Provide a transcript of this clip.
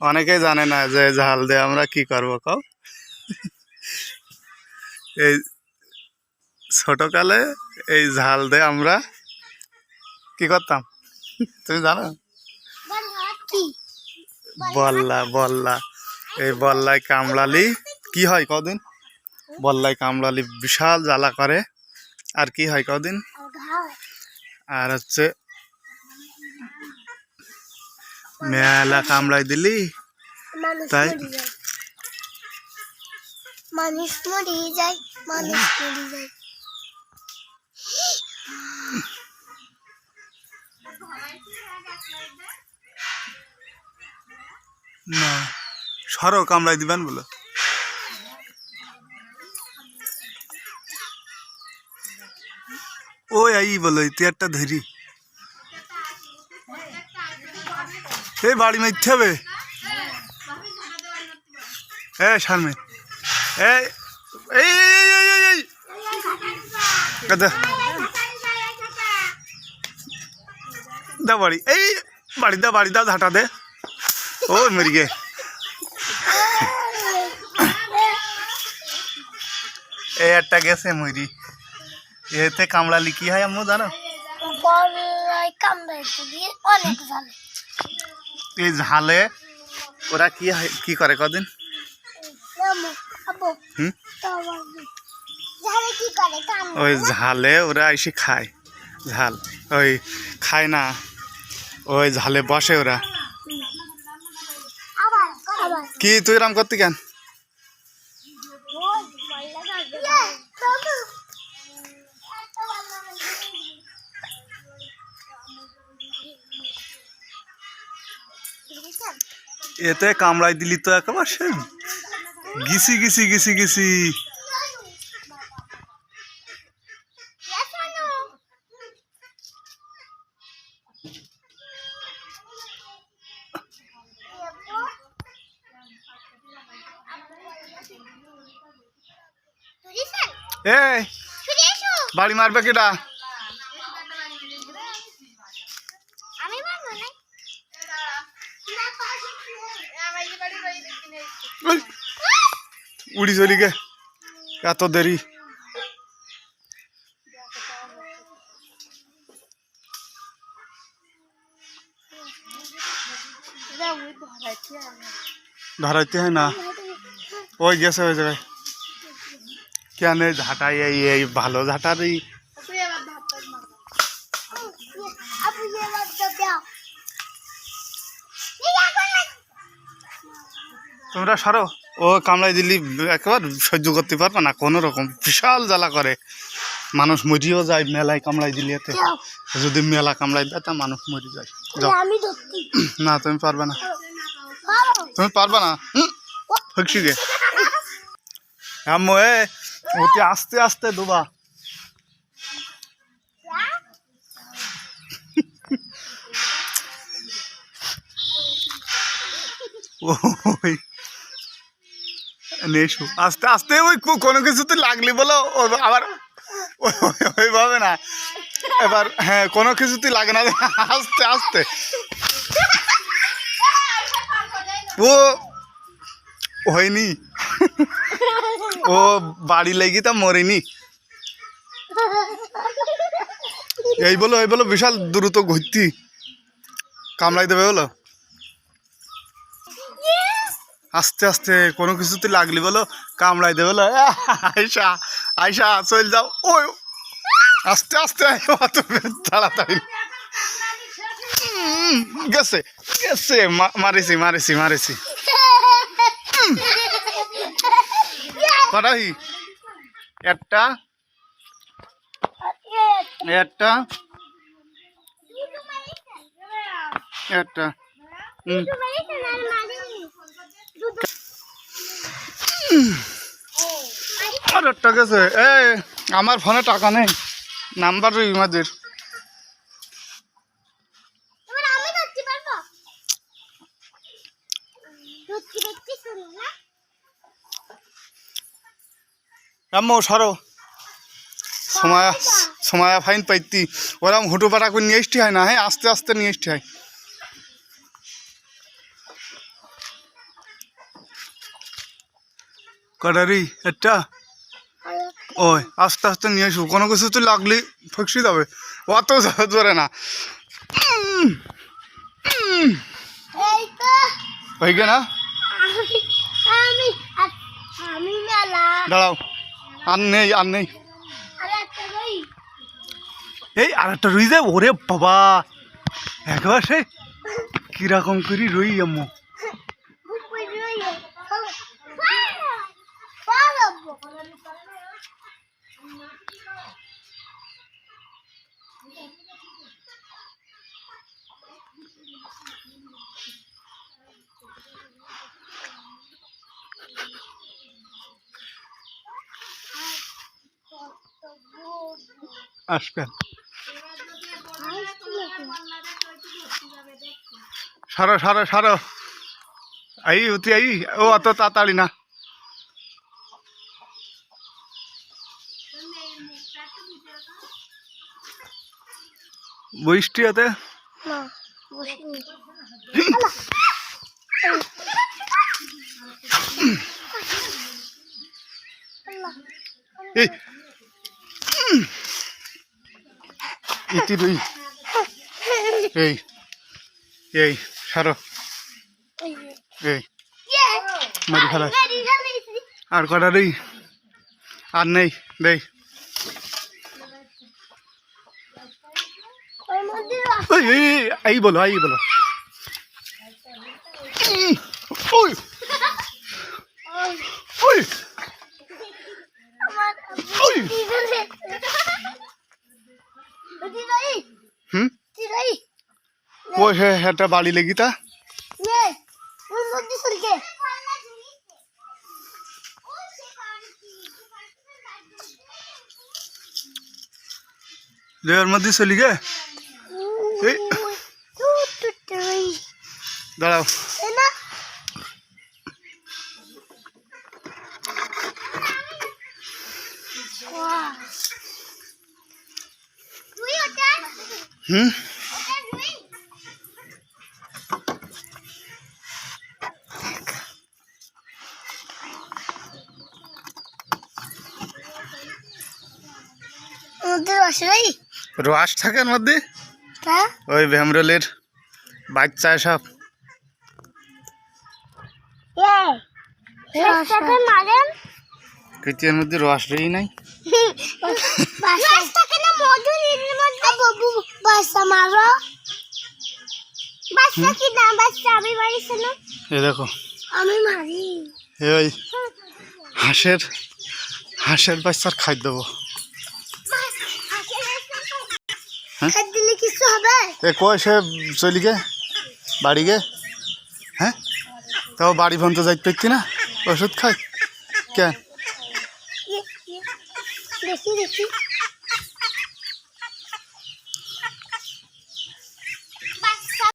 অনেকেই জানে না যে ঝাল দিয়ে আমরা কি করব, কও? এই ছোটকালে এই ঝাল দিয়ে আমরা কি করতাম? তুমি জানো? বল্লা বল্লা। এই বল্লায় কামড়ালি, কি হয় কদিন? বল্লায় কামড়ালি, বিশাল জ্বালা করে। আর কি হয় কদিন? আর হচ্ছে মেলা কামড়াই দিলি তাই? মানুষ মরে যায় মানুষ মরে যায়। না সরো কামড়াই দিবেন বলো। ওই আই বলো তুই একটা ধরি। এই বাড়ি মারতে হবে। এ শারমে এই এই। দা। বাড়ি। এই, বাড়ি দা বাড়ি দা, ঝাঁটা দে। ও, মরি গে। এই একটা গেছে মরি এতে কামড়ালি কি হয় আম্মু, জানো? কামড়াইতে অনেক জানে এই ঝালে ওরা কি হয় কি করে কদিন? ওই ঝালে ওরা এসে খায় ঝাল। ওই খায় না ওই ঝালে বসে ওরা। কি তুই রাম করতে কেন? এতে কামড়াই দিলি তো একবার সে গিসি গিসি গিসি গিসি। এই বাড়ি মারবে কেটা আমি পারব না ওই, উড়ি চলি গে এত দেরি ধরাইতে হয় না ওই গেছে ওই জায়গায় কেন এই ঝাঁটাই এই এই ভালো ঝাঁটার তোমরা সরো। ও কামড়াই দিলি একেবারে সহ্য করতে পারবে না কোনো রকম। বিশাল জ্বালা করে। মানুষ মরিও যায় মেলায় কামড়াই দিলি এতে। যদি মেলা কামড়াই দেয় তা মানুষ মরে যায়। না তুমি পারবে না। তুমি পারবে না? হকছি গে। আম্মু এ অতি আস্তে আস্তে দুবা। ওই নেশু। আস্তে আস্তে ওই কোনো কিছুতে লাগলি বলো আবার ওই- ওই- ওইভাবে না। এবার হ্যাঁ কোনো কিছুতে লাগে না। আস্তে আস্তে। ও, হয়নি। ও বাড়ি লেগে তা মরেনি। এই বলো এই বলো, বিশাল দ্রুত ঘুরতি কামড়াই দেবে বলো। আস্তে আস্তে কোনো কিছুতে লাগলি বলো, কামড়াই দেবে বলো। আয়সা আয়সা চল যাও। ও আস্তে আস্তে অত তাড়াতাড়ি। গেছে গেছে মারেছি মারেছি মারেছি। কটাই একটা একটা একটা হুম আর একটা গেছে। এ আমার ফোনে টাকা নেই। নাম্বার রই ইমাদের। আম্মু সরো। সময়া সময়া ফাইন পাইতি। ওরম হুটু পাটা করে নিয়ে এসটি হয় না হ্যাঁ? আস্তে আস্তে নিয়ে এসটি হয়। কটারি? একটা? ওই, আস্তে আস্তে নিয়ে এসো কোনো কিছু তো লাগলে ফকসি যাবে অত জোরে না। হয়ে না? দাঁড়াও। আর নেই আর নেই। এই, আর একটা রুই যায়। ওরে বাবা। একবার সে কীরকম করি রুই আম্মু উপরে রই পারব আসবেন। সারো সারো সারো। আই উতি আই। ও অত তাড়াতাড়ি না। বৃষ্টি হতে এই। ইতি রুই এই। এই সারো। এই। মারি ফেলা। আর কটা আর নেই। দেই। এই, বলো এই বলো। ওই। ওই। ওই। হুম? ওই হে একটা বাড়ি লেগি তা নে ওর মধ্যে সরকে দেওয়ার মধ্যে চলি গে এই টু টু টুই দাঁড়াও না তুই ওটা হুম ওটা রুই মধ্যে রসরাই রস থাকে এর মধ্যে হ্যাঁ ওই ভ্যামরোলের বাচ্চা সব। কৃতির মধ্যে রস রই নাই। দেখো। হাঁসের হাঁসের বাচ্চার খাই দেবো হ্যাঁ? খাদ দিলে কিছু হবে এ কয় সে চলি গে বাড়ি গে হ্যাঁ? তাও বাড়ি ভন্ত যাইতে পারতি না? ওষুধ খাই কেন দেখি দেখি।